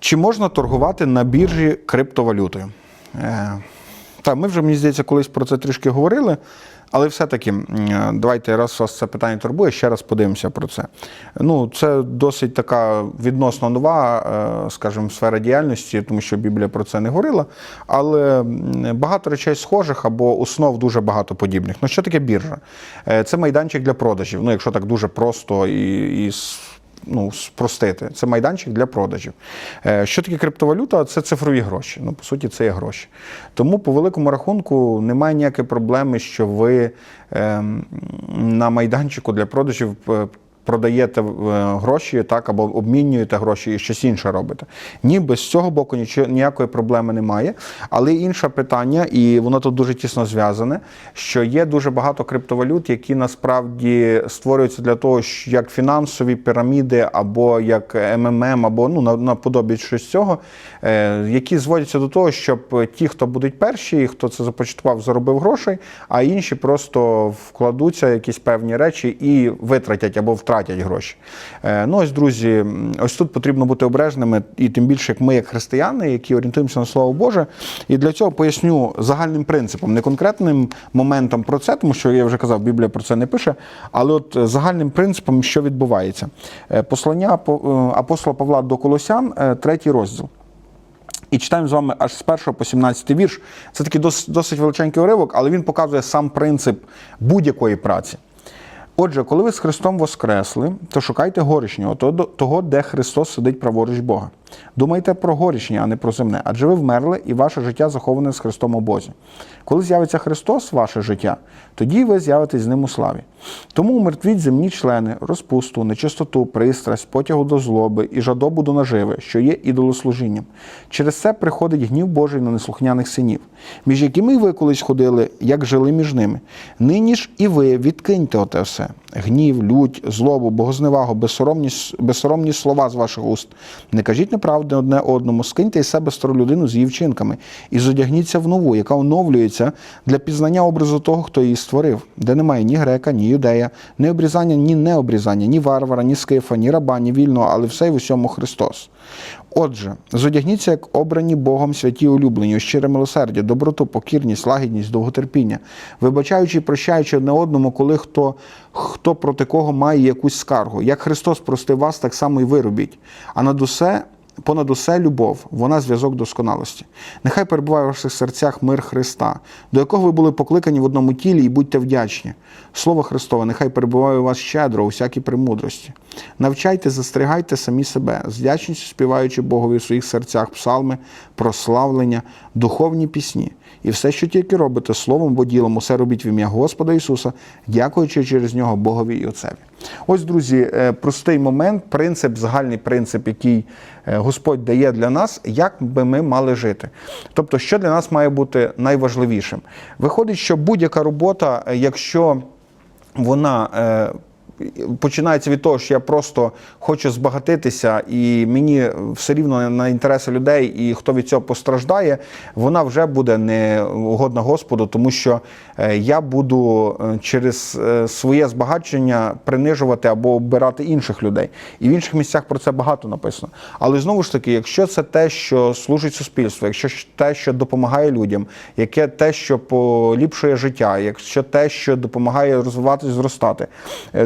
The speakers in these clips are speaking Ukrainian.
Чи можна торгувати на біржі криптовалютою? Е, так, ми вже, мені здається, колись про це трішки говорили, але все-таки е, давайте, раз вас це питання турбує, ще раз подивимося про це. Ну, це досить така відносно нова, е, скажімо, сфера діяльності, тому що Біблія про це не говорила. Але багато речей схожих або основ дуже багато подібних. Ну, що таке біржа? Це майданчик для продажів. Ну, якщо так дуже просто і, і ну, спростити. Це майданчик для продажів. Е, Що таке криптовалюта? Це цифрові гроші. Ну, по суті, це є гроші. Тому, по великому рахунку, немає ніякої проблеми, що ви ем, на майданчику для продажів. Продаєте е, гроші, так або обмінюєте гроші і щось інше робите. Ні, без цього боку нічого ніякої проблеми немає. Але інше питання, і воно тут дуже тісно зв'язане, що є дуже багато криптовалют, які насправді створюються для того, як фінансові піраміди, або як МММ, або ну наподобі щось цього, е, які зводяться до того, щоб ті, хто будуть перші, хто це започаткував, заробив грошей, а інші просто вкладуться якісь певні речі і витратять або втратять гроші. Е, Ну ось, друзі, ось тут потрібно бути обережними, і тим більше, як ми, як християни, які орієнтуємося на слово Боже. І для цього поясню загальним принципом, не конкретним моментом про це, тому що я вже казав, Біблія про це не пише, але от загальним принципом, що відбувається. Е, Послання е, апостола Павла до Колосян, третій розділ. І читаємо з вами аж з 1 по 17 вірш. Це такий дос- досить величенький уривок, але він показує сам принцип будь-якої праці. Отже, коли ви з Христом воскресли, то шукайте горішнього, то- того, де Христос сидить праворуч Бога. Думайте про горішнє, а не про земне, адже ви вмерли, і ваше життя заховане з Христом у Бозі. Коли з'явиться Христос, ваше життя, тоді ви з'явитесь з ним у славі. Тому умертвіть земні члени, розпусту, нечистоту, пристрасть, потягу до злоби і жадобу до наживи, що є ідолослужінням. Через це приходить гнів Божий на неслухняних синів, між якими ви колись ходили, як жили між ними. Нині ж і ви відкиньте оте все: гнів, лють, злобу, богозневагу, безсоромні, безсоромні слова з ваших уст. Не кажіть неправди одне одному, скиньте із себе стару людину з її вчинками і зодягніться в нову, яка оновлюється для пізнання образу того, хто її створив, де немає ні грека, ні юдея, ні обрізання, ні необрізання, ні варвара, ні скифа, ні раба, ні вільного, але все й в усьому Христос. Отже, зодягніться як обрані Богом святі улюблені, щире милосердя, доброту, покірність, лагідність, довготерпіння, вибачаючи і прощаючи одне одному, коли хто, хто проти кого має якусь скаргу. Як Христос простив вас, так само і ви робіть. А над усе Понад усе любов, вона зв'язок досконалості. Нехай перебуває в ваших серцях мир Христа, до якого ви були покликані в одному тілі, і будьте вдячні. Слово Христове, нехай перебуває у вас щедро, у всякій премудрості. Навчайте, застерігайте самі себе, з вдячністю співаючи Богові в своїх серцях псалми, прославлення, духовні пісні. І все, що тільки робите словом або ділом, усе робіть в ім'я Господа Ісуса, дякуючи через нього Богові і Отцеві. Ось, друзі, е, простий момент, принцип, загальний принцип, який е, Господь дає для нас, як би ми мали жити. Тобто, що для нас має бути найважливішим? Виходить, що будь-яка робота, е, якщо вона. Починається від того, що я просто хочу збагатитися, і мені все рівно на інтереси людей, і хто від цього постраждає, вона вже буде не угодна Господу, тому що е, я буду е, через е, своє збагачення принижувати або обирати інших людей. І в інших місцях про це багато написано. Але знову ж таки, якщо це те, що служить суспільству, якщо те, що допомагає людям, яке те, що поліпшує життя, якщо те, що допомагає розвиватися, зростати,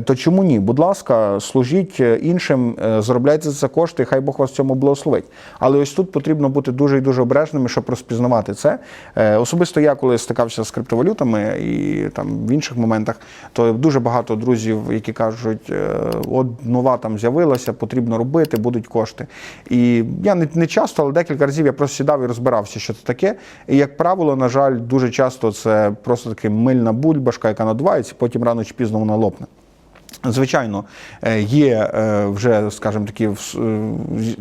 то чому ні? Будь ласка, служіть е, іншим, е, заробляйте за це кошти, хай Бог вас в цьому благословить. Але ось тут потрібно бути дуже і дуже обережними, щоб розпізнавати це. Е, Особисто я, коли стикався з криптовалютами і там в інших моментах, то дуже багато друзів, які кажуть, от нова там з'явилася, потрібно робити, будуть кошти. І я не, не часто, але декілька разів я просто сідав і розбирався, що це таке. І як правило, на жаль, дуже часто це просто таки мильна бульбашка, яка надувається, потім рано чи пізно вона лопне. Звичайно, е, є е, вже, скажімо такі, е,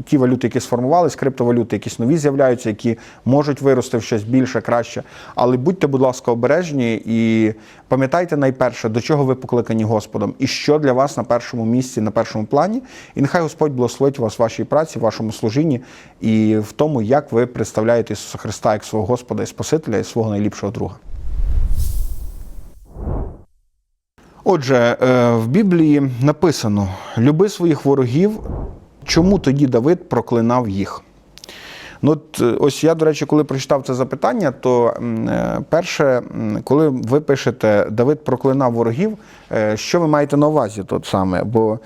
ті валюти, які сформувалися, криптовалюти, якісь нові з'являються, які можуть вирости в щось більше, краще. Але будьте, будь ласка, обережні і пам'ятайте найперше, до чого ви покликані Господом, і що для вас на першому місці, на першому плані. І нехай Господь благословить вас в вашій праці, в вашому служінні і в тому, як ви представляєте Ісуса Христа як свого Господа і Спасителя і свого найліпшого друга. Отже, е, в Біблії написано: люби своїх ворогів. Чому тоді Давид проклинав їх? Ну, от, е, ось я, до речі, коли прочитав це запитання, то е, перше, коли ви пишете Давид проклинав ворогів, е, що ви маєте на увазі тут саме? Бо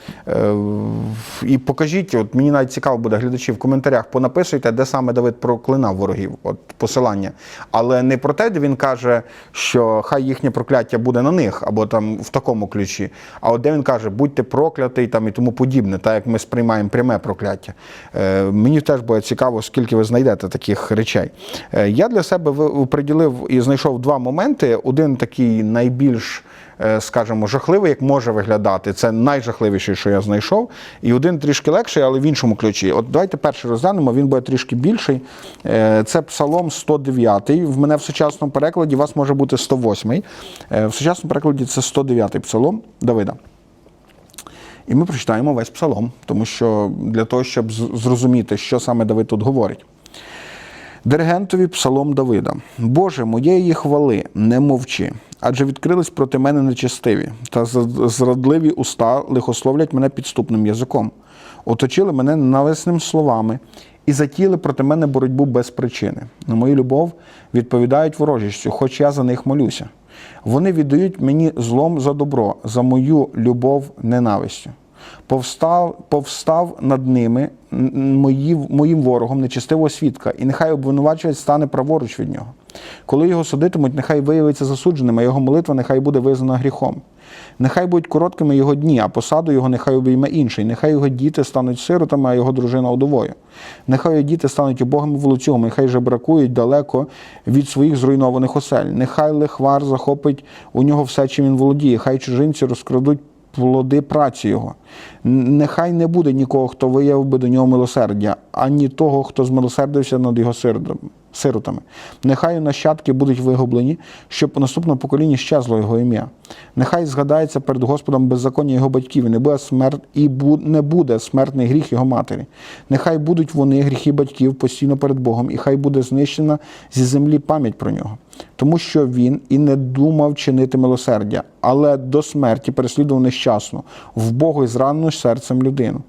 і покажіть, от мені навіть цікаво буде глядачі в коментарях, понаписуйте, де саме Давид проклинав ворогів, от посилання. Але не про те, де він каже, що хай їхнє прокляття буде на них, або там в такому ключі. А от де він каже, будьте проклятий там і тому подібне, так як ми сприймаємо пряме прокляття. Мені теж буде цікаво, скільки ви знайдете таких речей. Е, я для себе приділив і знайшов два моменти. Один такий найбільш е, скажімо, жахливий, як може виглядати. Це найжахливіший, що я знайшов. І один трішки легший, але в іншому ключі. От давайте перший розглянемо, він буде трішки більший. Е, Це Псалом 109. В мене в сучасному перекладі у вас може бути 108. Е, В сучасному перекладі це 109 псалом Давида. І ми прочитаємо весь псалом, тому що для того, щоб зрозуміти, що саме Давид тут говорить. Диригентові псалом Давида. Боже, моєї хвали, не мовчи, адже відкрились проти мене нечестиві, та зрадливі уста лихословлять мене підступним язиком, оточили мене ненависним словами і затіяли проти мене боротьбу без причини. На мою любов відповідають ворожістю, хоч я за них молюся. Вони віддають мені злом за добро, за мою любов ненавистю. Повстав, повстав над ними мої, моїм ворогом нечистивого свідка, і нехай обвинувачувач стане праворуч від нього. Коли його судитимуть, нехай виявиться засудженим, а його молитва нехай буде визнана гріхом. Нехай будуть короткими його дні, а посаду його нехай обійме інший. Нехай його діти стануть сиротами, а його дружина удовою. Нехай його діти стануть убогими волоцюгами, нехай же бракують далеко від своїх зруйнованих осель. Нехай лихвар захопить у нього все, чим він володіє. Хай чужинці розкрадуть плоди праці його. Нехай не буде нікого, хто виявив би до нього милосердя, ані того, хто змилосердився над його сиротами. Нехай нащадки будуть вигублені, щоб по наступному поколінні щезло його ім'я. Нехай згадається перед Господом беззаконня його батьків, і не буде смерт і не буде смертний гріх його матері. Нехай будуть вони, гріхи батьків, постійно перед Богом, і хай буде знищена зі землі пам'ять про нього. Тому що він і не думав чинити милосердя, але до смерті переслідував нещасно, в Богу і зранену серцем людину.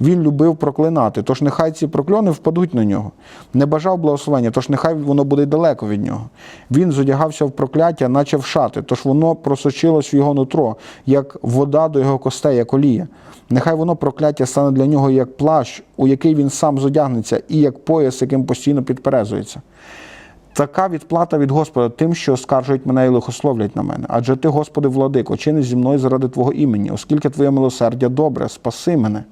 Він любив проклинати, тож нехай ці прокльони впадуть на нього. Не бажав благословення, тож нехай воно буде далеко від нього. Він зодягався в прокляття, наче в шати, тож воно просочилось в його нутро, як вода до його костей, як олія. Нехай воно прокляття стане для нього як плащ, у який він сам зодягнеться, і як пояс, яким постійно підперезується. Така відплата від Господа тим, що скаржують мене і лихословлять на мене. Адже ти, Господи, владико, чини зі мною заради Твого імені, оскільки Твоє милосердя добре, спаси мене.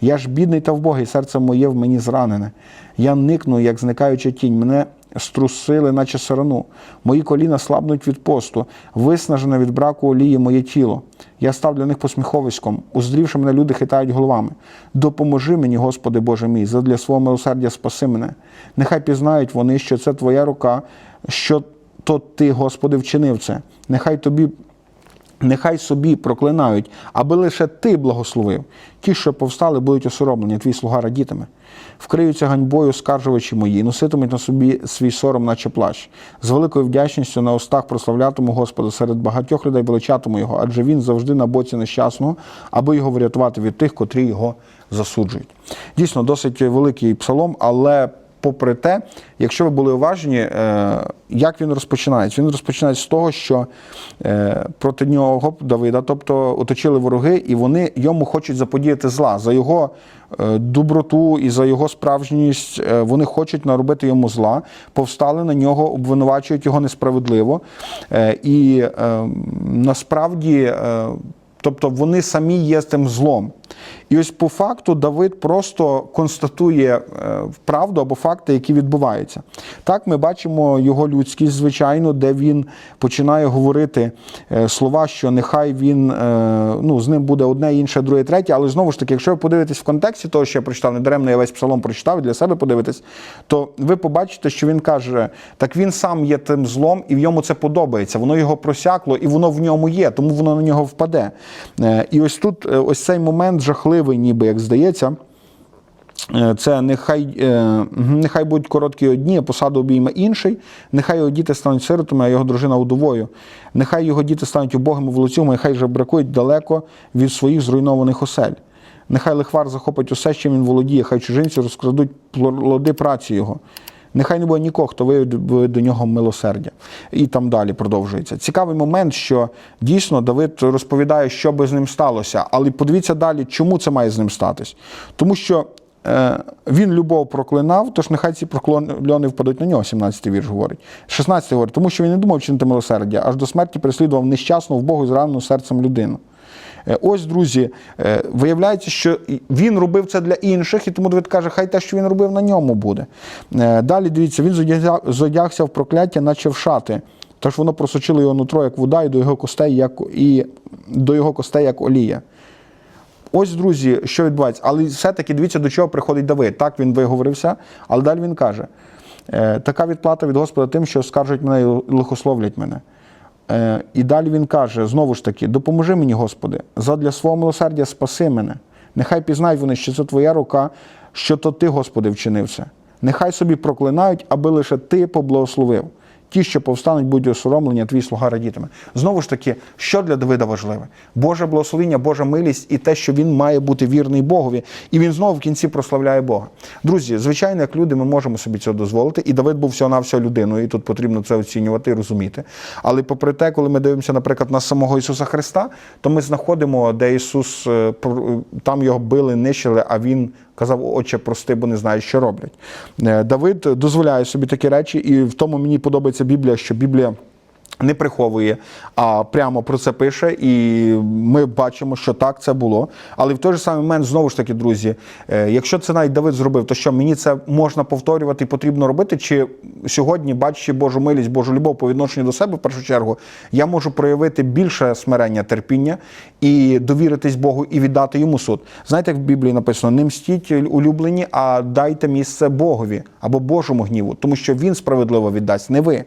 Я ж бідний та вбогий, серце моє в мені зранене. Я никну, як зникаюча тінь, мене струсили, наче сарану. Мої коліна слабнуть від посту, виснажене від браку олії моє тіло. Я став для них посміховиськом. Уздрівши мене, люди хитають головами. Допоможи мені, Господи Боже мій, задля свого милосердя спаси мене. Нехай пізнають вони, що це Твоя рука, що то Ти, Господи, вчинив це. Нехай тобі Нехай собі проклинають, аби лише ти благословив. Ті, що повстали, будуть осороблені, твій слуга радітиме. Вкриються ганьбою скаржувачі мої, носитимуть на собі свій сором, наче плащ. З великою вдячністю на устах прославлятиму Господа, серед багатьох людей величатиму його, адже він завжди на боці нещасного, аби його врятувати від тих, котрі його засуджують. Дійсно, досить великий псалом, але попри те, якщо ви були уважні, е, як він розпочинається? Він розпочинається з того, що е, проти нього Давида, тобто оточили вороги, і вони йому хочуть заподіяти зла за його е, доброту і за його справжність. Вони хочуть наробити йому зла, повстали на нього, обвинувачують його несправедливо. І насправді. Тобто вони самі є тим злом. І ось по факту Давид просто констатує е, правду або факти, які відбуваються. Так, ми бачимо його людськість, звичайно, де він починає говорити е, слова, що нехай він е, ну, з ним буде одне, інше, друге, третє. Але знову ж таки, якщо ви подивитесь в контексті того, що я прочитав, недаремно я весь псалом прочитав для себе подивитесь, то ви побачите, що він каже: так він сам є тим злом, і в йому це подобається. Воно його просякло, і воно в ньому є, тому воно на нього впаде. І ось тут ось цей момент жахливий, ніби як здається. Е, Це нехай, е, нехай будуть короткі одні, а посаду обійме інший. Нехай його діти стануть сиротами, а його дружина удовою. Нехай його діти стануть убогими волоцюгами, і хай же бракують далеко від своїх зруйнованих осель. Нехай лихвар захопить усе, чим він володіє, хай чужинці розкрадуть плоди праці його. Нехай не буде нікого, хто виявить до нього милосердя. І там далі продовжується. Цікавий момент, що дійсно Давид розповідає, що би з ним сталося. Але подивіться далі, чому це має з ним статись. Тому що е, він любов проклинав, тож нехай ці прокльони впадуть на нього, 17-й вірш говорить. 16-й говорить, тому що він не думав чинити милосердя, аж до смерті переслідував нещасну в Богу зранену серцем людину. Е, Ось, друзі, е, виявляється, що він робив це для інших, і тому Давид каже, хай те, що він робив, на ньому буде. Е, Далі дивіться, він зодягся- в прокляття, наче в шати. Тож воно просочило його нутро, як вода, і до його костей, як і до його костей, як олія. Ось, друзі, що відбувається. Але все-таки дивіться, до чого приходить Давид. Так він виговорився, але далі він каже: така відплата від Господа тим, що скаржать мене і лихословлять мене. Е, І далі він каже: знову ж таки, допоможи мені, Господи, задля свого милосердя спаси мене. Нехай пізнають вони, що це твоя рука, що то ти, Господи, вчинився. Нехай собі проклинають, аби лише ти поблагословив. Ті, що повстануть, будуть осоромлені, твій слуга радітиме. Знову ж таки, що для Давида важливе? Боже благословіння, Божа милість і те, що він має бути вірний Богові. І він знову в кінці прославляє Бога. Друзі, звичайно, як люди, ми можемо собі цього дозволити. І Давид був всього навсього людиною, і тут потрібно це оцінювати і розуміти. Але попри те, коли ми дивимося, наприклад, на самого Ісуса Христа, то ми знаходимо, де Ісус е, там його били, нищили, а він казав, отче, прости, бо не знаю, що роблять. Е, Давид дозволяє собі такі речі, і в тому мені подобається Біблія, що Біблія. Не приховує, а прямо про це пише, і ми бачимо, що так це було. Але в той же самий момент, знову ж таки, друзі, е, якщо це навіть Давид зробив, то що мені це можна повторювати і потрібно робити? Чи сьогодні, бачачи Божу милість, Божу любов по відношенню до себе, в першу чергу, я можу проявити більше смирення, терпіння і довіритись Богу і віддати йому суд? Знаєте, як в Біблії написано: не мстіть улюблені, а дайте місце Богові або Божому гніву, тому що він справедливо віддасть, не ви.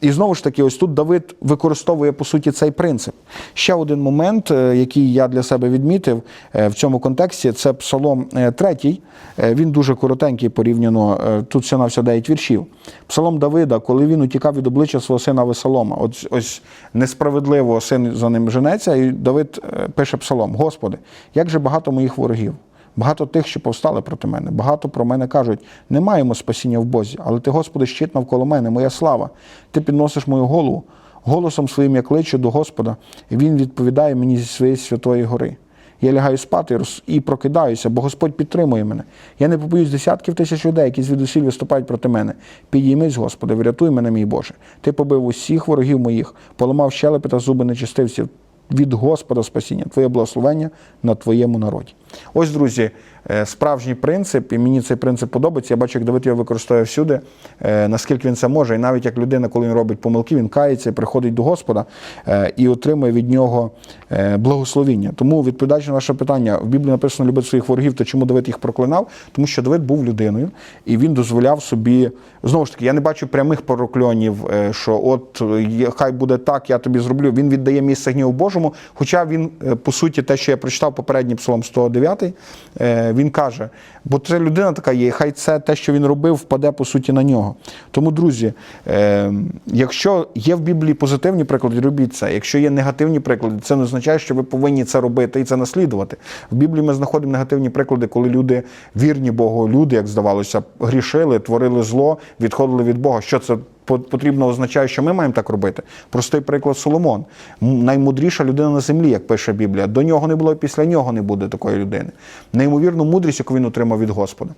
І знову ж таки, ось тут Давид використовує по суті цей принцип. Ще один момент, е, який я для себе відмітив е, в цьому контексті, це Псалом 3. Він дуже коротенький порівняно. е, Тут все на все 9 віршів. Псалом Давида, коли він утікав від обличчя свого сина Весолома. Ось, ось несправедливо син за ним женеться, і Давид е, пише псалом: Господи, як же багато моїх ворогів. Багато тих, що повстали проти мене, багато про мене кажуть: не маємо спасіння в Бозі, але ти, Господи, щит навколо мене, моя слава. Ти підносиш мою голову. Голосом своїм я кличу до Господа, і Він відповідає мені зі своєї святої гори. Я лягаю спати і прокидаюся, бо Господь підтримує мене. Я не побоюсь десятків тисяч людей, які звідусіль виступають проти мене. Підіймись, Господи, врятуй мене, мій Боже. Ти побив усіх ворогів моїх, поламав щелепи та зуби нечистивців. Від Господа спасіння, Твоє благословення на Твоєму народі. Ось, друзі, е, справжній принцип, і мені цей принцип подобається. Я бачу, як Давид його використовує всюди, е, наскільки він це може. І навіть як людина, коли він робить помилки, він кається, приходить до Господа е, і отримує від нього благословіння. Тому, відповідаючи на ваше питання, в Біблії написано любити своїх ворогів, то чому Давид їх проклинав? Тому що Давид був людиною, і він дозволяв собі знову ж таки, я не бачу прямих прокльонів, що от хай буде так, я тобі зроблю. Він віддає місце гніву Божому. Хоча він, по суті, те, що я прочитав попередній псалом 109, е, він каже, бо це людина така є, хай це те, що він робив, впаде по суті на нього. Тому, друзі, е, якщо є в Біблії позитивні приклади, робіть це. Якщо є негативні приклади, це не означає, що ви повинні це робити і це наслідувати. В Біблії ми знаходимо негативні приклади, коли люди вірні Богу, люди, як здавалося, грішили, творили зло, відходили від Бога. Що це потрібно означає, що ми маємо так робити? Простий приклад Соломон. Наймудріша людина на землі, як пише Біблія. До нього не було, після нього не буде такої людини. Неймовірну мудрість, яку він отримав від Господа.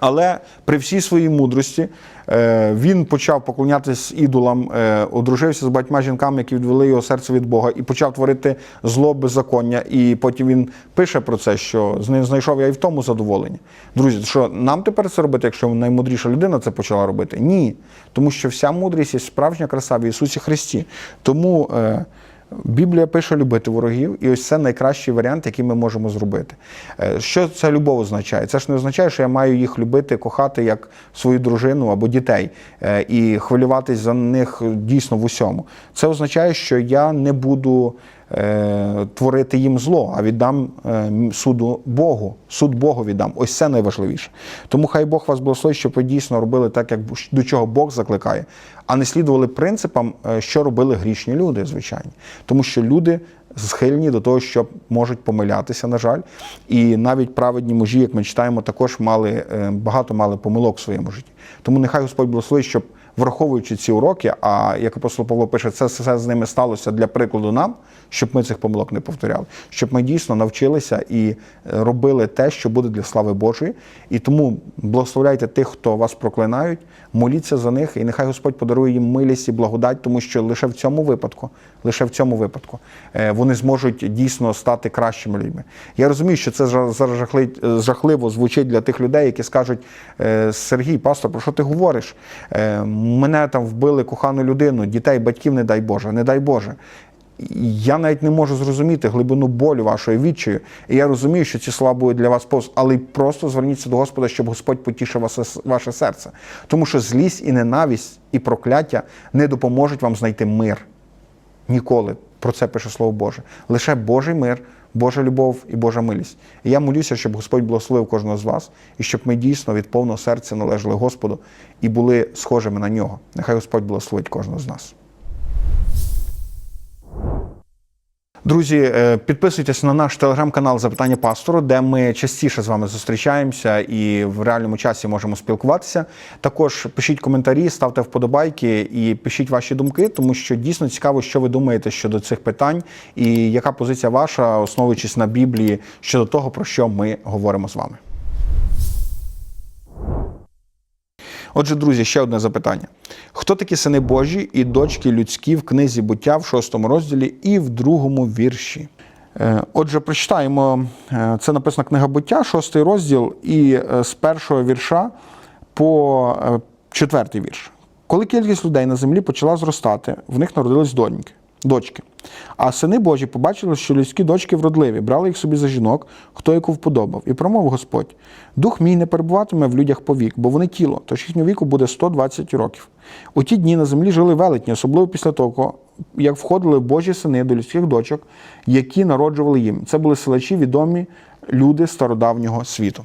Але при всій своїй мудрості е, він почав поклонятися ідолам, е, одружився з багатьма жінками, які відвели його серце від Бога, і почав творити зло беззаконня. І потім він пише про це, що з ним знайшов я і в тому задоволення. Друзі, що нам тепер це робити, якщо наймудріша людина це почала робити? Ні. Тому що вся мудрість є справжня краса в Ісусі Христі. Тому. Біблія пише любити ворогів, і ось це найкращий варіант, який ми можемо зробити. Е, Що ця любов означає? Це ж не означає, що я маю їх любити, кохати як свою дружину або дітей е, і хвилюватись за них дійсно в усьому. Це означає, що я не буду е, творити їм зло, а віддам суду Богу. Суд Богу віддам. Ось це найважливіше. Тому хай Бог вас благословить, щоб ви дійсно робили так, як до чого Бог закликає, а не слідували принципам, е, що робили грішні люди, звичайно. Тому що люди схильні до того, що можуть помилятися, на жаль. І навіть праведні мужі, як ми читаємо, також мали е, багато мали помилок в своєму житті. Тому нехай Господь благословить, щоб враховуючи ці уроки, а як апостол Павло пише, це все з ними сталося для прикладу нам, щоб ми цих помилок не повторяли, щоб ми дійсно навчилися і е, робили те, що буде для слави Божої. І тому благословляйте тих, хто вас проклинають, моліться за них, і нехай Господь подарує їм милість і благодать, тому що лише в цьому випадку, лише в цьому випадку е, вони зможуть дійсно стати кращими людьми. Я розумію, що це зараз жахливо звучить для тих людей, які скажуть: е, Сергій, пастор, про що ти говориш? Мене там вбили кохану людину, дітей, батьків, не дай Боже, не дай Боже. Я навіть не можу зрозуміти глибину болю вашої відчаю. І я розумію, що ці слова будуть для вас повз, але просто зверніться до Господа, щоб Господь потішив ваше серце. Тому що злість і ненависть, і прокляття не допоможуть вам знайти мир. Ніколи. Про це пише Слово Боже. Лише Божий мир, Божа любов і Божа милість. І я молюся, щоб Господь благословив кожного з вас, і щоб ми дійсно від повного серця належали Господу і були схожими на нього. Нехай Господь благословить кожного з нас. Друзі, е, підписуйтесь на наш телеграм-канал Запитання пастору, де ми частіше з вами зустрічаємося і в реальному часі можемо спілкуватися. Також пишіть коментарі, ставте вподобайки і пишіть ваші думки, тому що дійсно цікаво, що ви думаєте щодо цих питань і яка позиція ваша, основуючись на Біблії, щодо того, про що ми говоримо з вами. Отже, друзі, ще одне запитання: хто такі сини Божі і дочки людські в книзі буття в шостому розділі і в другому вірші? Е, Отже, прочитаємо, е, це написана книга буття, шостий розділ, і е, з першого вірша по четвертий вірш. Коли кількість людей на землі почала зростати, в них народились доньки, дочки. А сини Божі побачили, що людські дочки вродливі, брали їх собі за жінок, хто яку вподобав, і промовив Господь: Дух мій не перебуватиме в людях повік, бо вони тіло, тож їхнього віку буде 120 років. У ті дні на землі жили велетні, особливо після того, як входили Божі сини до людських дочок, які народжували їм. Це були силачі, відомі люди стародавнього світу.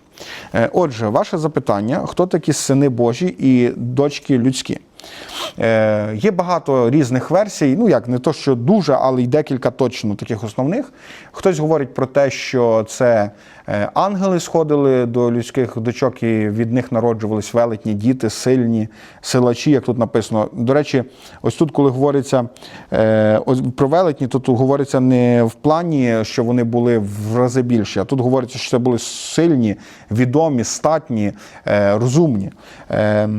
Е, Отже, ваше запитання: хто такі сини Божі і дочки людські? Е, Є багато різних версій. Ну як не то, що дуже, але й декілька точно таких основних. Хтось говорить про те, що це ангели сходили до людських дочок, і від них народжувались велетні діти, сильні силачі, як тут написано. До речі, ось тут, коли говориться е, про велетні, то тут говориться не в плані, що вони були в рази більші, а тут говориться, що це були сильні, відомі, статні, е, розумні. Е,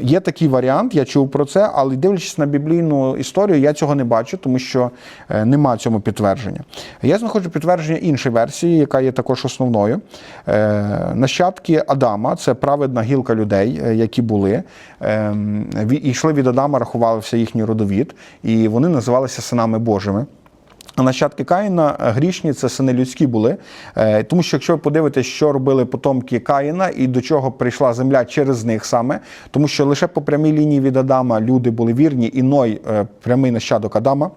Є такий варіант, я чув про це, але дивлячись на біблійну історію, я цього не бачу, тому що е, нема цьому підтвердження. Я знаходжу підтвердження іншої версії, яка є також основною. Е, Нащадки Адама це праведна гілка людей, е, які були, е, і йшли від Адама, рахувався їхній родовід, і вони називалися синами Божими. А нащадки Каїна е, грішні це сини людські були. Тому що якщо ви подивитесь, що робили потомки Каїна і до чого прийшла земля через них саме, тому що лише по прямій лінії від Адама люди були вірні, і Ной, прямий нащадок Адама.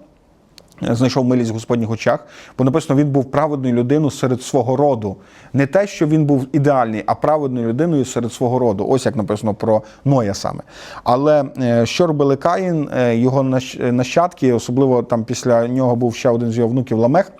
Знайшов милість в Господніх очах, бо написано, він був праведною людиною серед свого роду. Не те, що він був ідеальний, а праведною людиною серед свого роду. Ось як написано про Ноя саме. Але е, що робили Каїн, е, його нащадки, особливо там після нього був ще один з його внуків Ламех.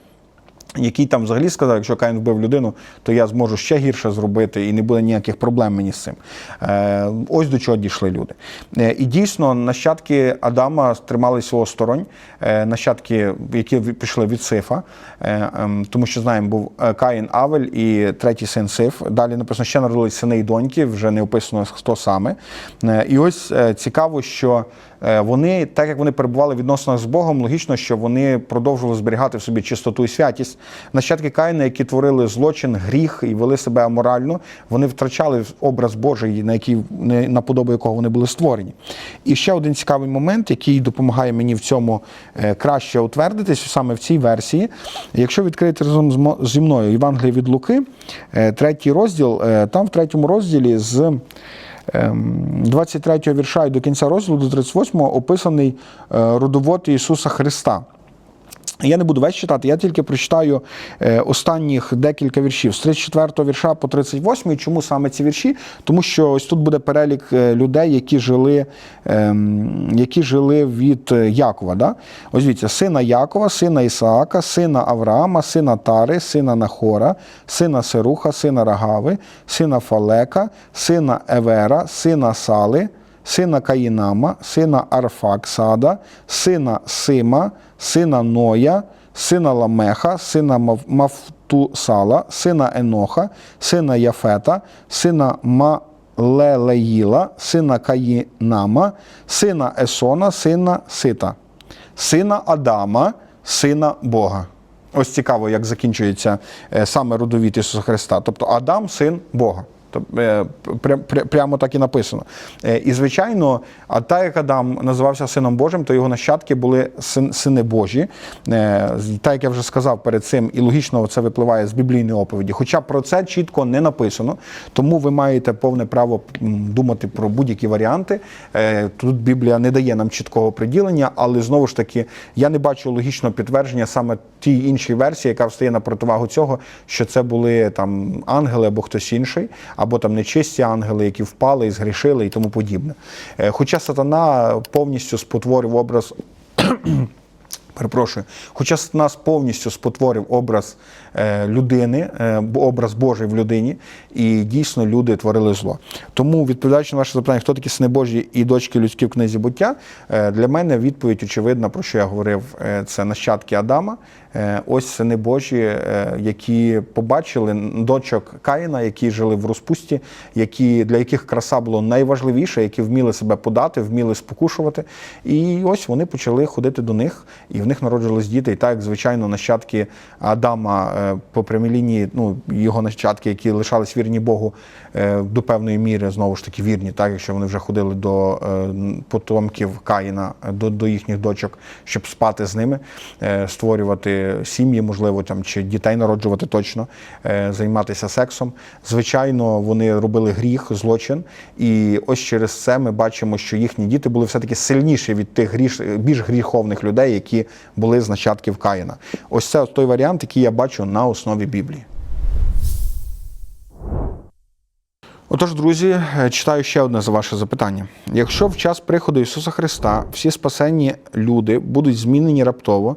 Який там взагалі сказав, якщо Каїн вбив людину, то я зможу ще гірше зробити і не буде ніяких проблем мені з цим. Е, ось до чого дійшли люди. Е, і дійсно, нащадки Адама трималися осторонь, е, нащадки, які пішли від Сифа, ем, тому що знаємо, був Каїн Авель і третій син Сиф. Далі написано, ще народились сини і доньки, вже не описано хто саме. І ось цікаво, що вони, так як вони перебували в відносинах з Богом, логічно, що вони продовжували зберігати в собі чистоту і святість. Нащадки Каїна, які творили злочин, гріх і вели себе аморально, вони втрачали образ Божий, на який на подобу якого вони були створені. І ще один цікавий момент, який допомагає мені в цьому е, краще утвердитись, саме в цій версії. Якщо відкрити разом зі мною Євангеліє від Луки, е, третій розділ, е, там в третьому розділі з. Ем, 23 вірша і до кінця розділу, до 38 описаний е, родовод Ісуса Христа. Я не буду весь читати, я тільки прочитаю е, останніх декілька віршів з 34 вірша по 38-й. Чому саме ці вірші? Тому що ось тут буде перелік е, людей, які жили, ем, які жили від е, Якова. Да? Ось дивіться, сина Якова, сина Ісаака, сина Авраама, сина Тари, сина Нахора, сина Серуха, сина Рагави, сина Фалека, сина Евера, сина Сали, сина Каїнама, сина Арфаксада, сина Сима, сина Ноя, сина Ламеха, сина Мафтусала, сина Еноха, сина Яфета, сина Малелеїла, сина Каїнама, сина Есона, сина Сита, сина Адама, сина Бога. Ось цікаво, як закінчується е, саме родовід Ісуса Христа. Тобто Адам, син Бога. Е, пря- пря- Прямо так і написано. Е, І, звичайно, а так як Адам називався Сином Божим, то його нащадки були сини Божі. Е, Так як я вже сказав перед цим, і логічно це випливає з біблійної оповіді. Хоча про це чітко не написано, тому ви маєте повне право думати про будь-які варіанти. Тут Біблія не дає нам чіткого приділення, але знову ж таки я не бачу логічного підтвердження саме тій іншій версії, яка встає на противагу цього, що це були там ангели або хтось інший, або там нечисті ангели, які впали і згрішили і тому подібне. Е, Хоча сатана повністю спотворив образ. Перепрошую, хоча нас повністю спотворив образ е, людини, е, образ Божий в людині, і дійсно люди творили зло. Тому, відповідаючи на ваше запитання, хто такі сини Божі і дочки людські в книзі буття, е, для мене відповідь очевидна, про що я говорив, це нащадки Адама. Ось сини Божі, які побачили дочок Каїна, які жили в розпусті, які, для яких краса було найважливіше, які вміли себе подати, вміли спокушувати. І ось вони почали ходити до них, і в них народжились діти. І так, звичайно, нащадки Адама е, по прямій лінії, ну, його нащадки, які лишались вірні Богу е, до певної міри, знову ж таки вірні, так, якщо вони вже ходили до е, потомків Каїна, до, до їхніх дочок, щоб спати з ними, створювати сім'ї, можливо, там, чи дітей народжувати точно, займатися сексом. Звичайно, вони робили гріх, злочин. І ось через це ми бачимо, що їхні діти були все-таки сильніші від тих гріш, більш гріховних людей, які були з нащадків Каїна. Ось це той варіант, який я бачу на основі Біблії. Отож, друзі, читаю ще одне за ваше запитання. Якщо в час приходу Ісуса Христа всі спасенні люди будуть змінені раптово,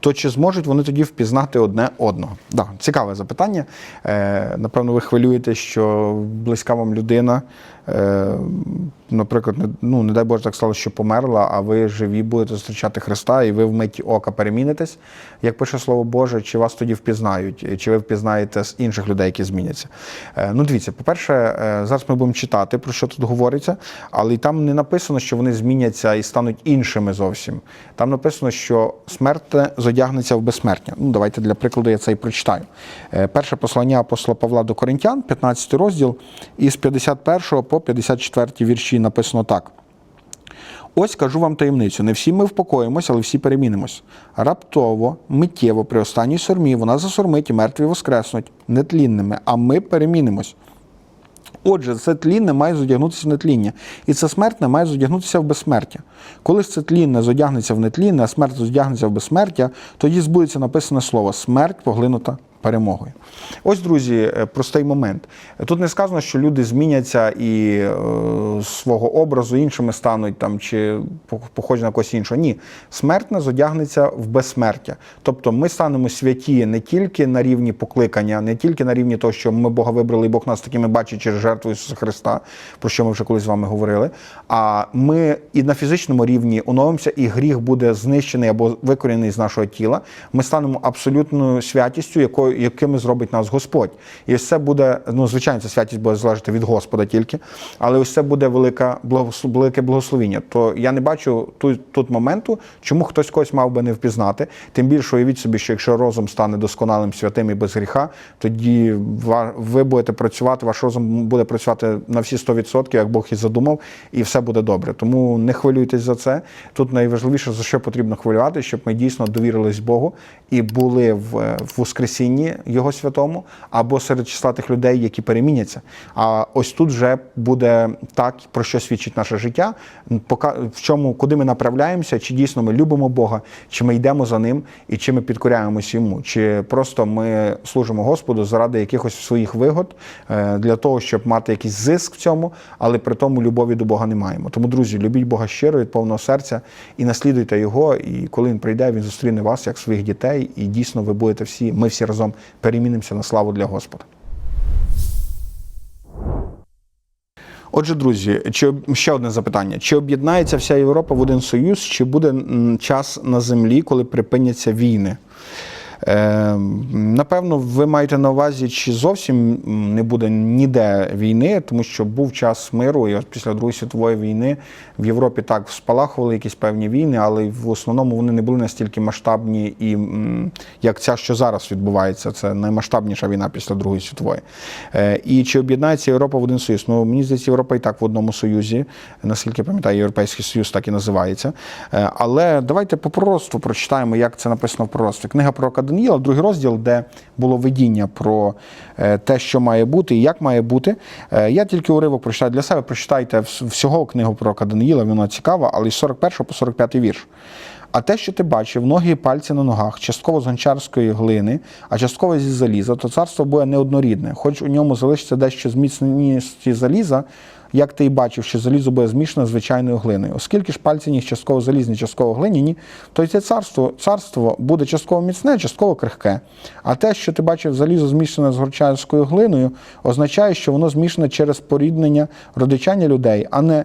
то чи зможуть вони тоді впізнати одне одного? Да, цікаве запитання. Е, напевно, ви хвилюєте, що близька вам людина, е, наприклад, ну, не дай Боже так сталося, що померла, а ви живі будете зустрічати Христа, і ви в миті ока перемінитесь. Як пише Слово Боже, чи вас тоді впізнають, чи ви впізнаєте з інших людей, які зміняться? Е, ну, дивіться, по-перше, е, зараз ми будемо читати, про що тут говориться, але й там не написано, що вони зміняться і стануть іншими зовсім. Там написано, що смертне зодягнеться в безсмертня. Ну, давайте для прикладу я це і прочитаю. Е, Перше послання апостола Павла до Коринтян, 15 розділ, із 51 по 54 вірші написано так. Ось кажу вам таємницю: не всі ми впокоїмось, але всі перемінимось. Раптово, миттєво, при останній сормі вона засормить і мертві воскреснуть нетлінними, а ми перемінимось. Отже, це тлінне має зодягнутися в нетління, і це смертне має зодягнутися в безсмертя. Коли ж це тлінне зодягнеться в нетлінне, а смерть зодягнеться в безсмертя, тоді збудеться написане слово смерть поглинута перемогою. Ось, друзі, е, простий момент. Тут не сказано, що люди зміняться і е, свого образу іншими стануть там чи по- похожі на когось іншого. Ні, смертне зодягнеться в безсмертя. Тобто ми станемо святі не тільки на рівні покликання, не тільки на рівні того, що ми Бога вибрали, і Бог нас такими бачить через жертву Ісуса Христа, про що ми вже колись з вами говорили. А ми і на фізичному рівні оновимося, і гріх буде знищений або викорінений з нашого тіла. Ми станемо абсолютною святістю, якою якими зробить нас Господь. І ось це буде, ну звичайно, ця святість буде залежати від Господа тільки, але ось це буде велика велике благословіння. То я не бачу тут, тут моменту, чому хтось когось мав би не впізнати. Тим більше уявіть собі, що якщо розум стане досконалим, святим і без гріха, тоді ви будете працювати, ваш розум буде працювати на всі 100%, як Бог і задумав, і все буде добре. Тому не хвилюйтесь за це. Тут найважливіше за що потрібно хвилювати, щоб ми дійсно довірились Богу і були в, Воскресінні Його святому, або серед числа тих людей, які переміняться. А ось тут вже буде так, про що свідчить наше життя, в чому, куди ми направляємося, чи дійсно ми любимо Бога, чи ми йдемо за ним, і чи ми підкоряємось йому, чи просто ми служимо Господу заради якихось своїх вигод е, для того, щоб мати якийсь зиск в цьому, але при тому любові до Бога не маємо. Тому, друзі, любіть Бога щиро від повного серця і наслідуйте його. І коли він прийде, він зустріне вас як своїх дітей, і дійсно ви будете всі, ми всі разом перемінимося на славу для Господа. Отже, друзі, чи ще одне запитання: чи об'єднається вся Європа в один союз, чи буде час на землі, коли припиняться війни? Е, напевно, ви маєте на увазі, чи зовсім не буде ніде війни, тому що був час миру, і після Другої світової війни в Європі так спалахували якісь певні війни, але в основному вони не були настільки масштабні, і як ця, що зараз відбувається. Це наймасштабніша війна після Другої світової. Е, і чи об'єднається Європа в один союз? Ну мені здається, Європа і так в одному союзі, наскільки я пам'ятаю, Європейський Союз так і називається. Е, але давайте по пророцтву прочитаємо, як це написано в пророцтві. Книга пророка Даніїла, другий розділ, де було видіння про е, те, що має бути і як має бути. Е, Я тільки уривок прочитаю для себе. Прочитайте всього книгу пророка Даниїла, вона цікава, але з 41 по 45 вірш. А те, що ти бачив, ноги і пальці на ногах, частково з гончарської глини, а частково зі заліза, то царство буде неоднорідне. Хоч у ньому залишиться дещо з міцності заліза, як ти і бачив, що залізо буде змішане з звичайною глиною. Оскільки ж пальці ніг частково залізні, частково глиняні, то й це царство, царство буде частково міцне, частково крихке. А те, що ти бачив залізо змішане з горчарською глиною, означає, що воно змішане через поріднення родичання людей, а не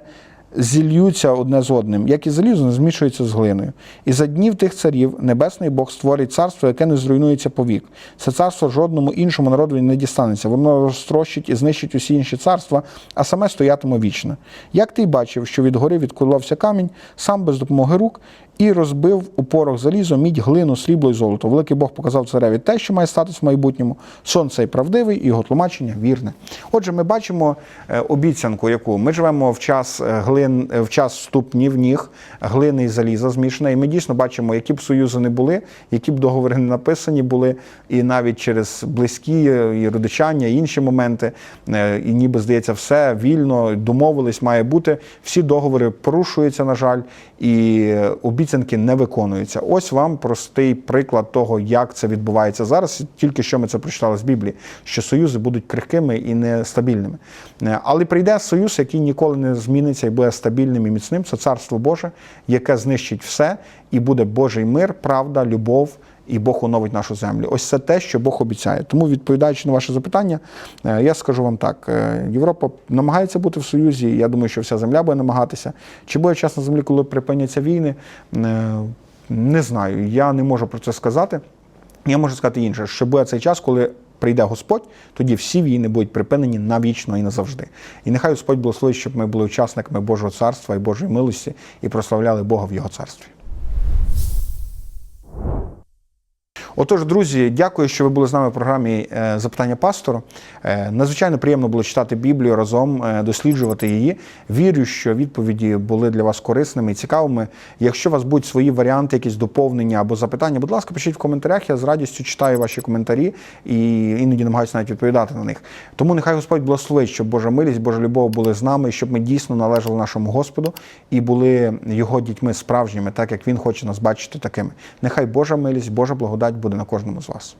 зільються одне з одним, як і залізо не змішується з глиною. І за днів тих царів небесний Бог створить царство, яке не зруйнується повік. Це царство жодному іншому народу не дістанеться. Воно розтрощить і знищить усі інші царства, а саме стоятиме вічно. Як ти й бачив, що від гори відколовся камінь, сам без допомоги рук, і розбив у порох залізо, мідь, глину, срібло і золото. Великий Бог показав цареві те, що має статус в майбутньому. Сон цей правдивий, і його тлумачення вірне. Отже, ми бачимо е, обіцянку, яку ми живемо в час е, глин, е, в час ступнів ніг, глини і заліза змішане. І ми дійсно бачимо, які б союзи не були, які б договори не написані були, і навіть через близькі і родичання, і інші моменти, і ніби здається, все вільно домовились, має бути. Всі договори порушуються, на жаль, і е, обіцянки не виконуються. Ось вам простий приклад того, як це відбувається зараз. Тільки що ми це прочитали з Біблії, що союзи будуть крихкими і нестабільними. Е, Але прийде союз, який ніколи не зміниться і буде стабільним і міцним. Це царство Боже, яке знищить все, і буде Божий мир, правда, любов. І Бог оновить нашу землю. Ось це те, що Бог обіцяє. Тому, відповідаючи на ваше запитання, е, я скажу вам так: е, Європа намагається бути в Союзі. Я думаю, що вся земля буде намагатися. Чи буде час на землі, коли припиняться війни? Е, Не знаю. Я не можу про це сказати. Я можу сказати інше, що буде цей час, коли прийде Господь, тоді всі війни будуть припинені навічно і назавжди. І нехай Господь благословить, щоб ми були учасниками Божого царства і Божої милості і прославляли Бога в Його царстві. Отож, друзі, дякую, що ви були з нами в програмі е, Запитання пастору. Е, Надзвичайно приємно було читати Біблію разом, е, досліджувати її. Вірю, що відповіді були для вас корисними і цікавими. Якщо у вас будуть свої варіанти, якісь доповнення або запитання, будь ласка, пишіть в коментарях. Я з радістю читаю ваші коментарі і іноді намагаюся навіть відповідати на них. Тому нехай Господь благословить, щоб Божа милість, Божа любов були з нами, щоб ми дійсно належали нашому Господу і були його дітьми справжніми, так як Він хоче нас бачити такими. Нехай Божа милість, Божа благодать буде на кожному з вас.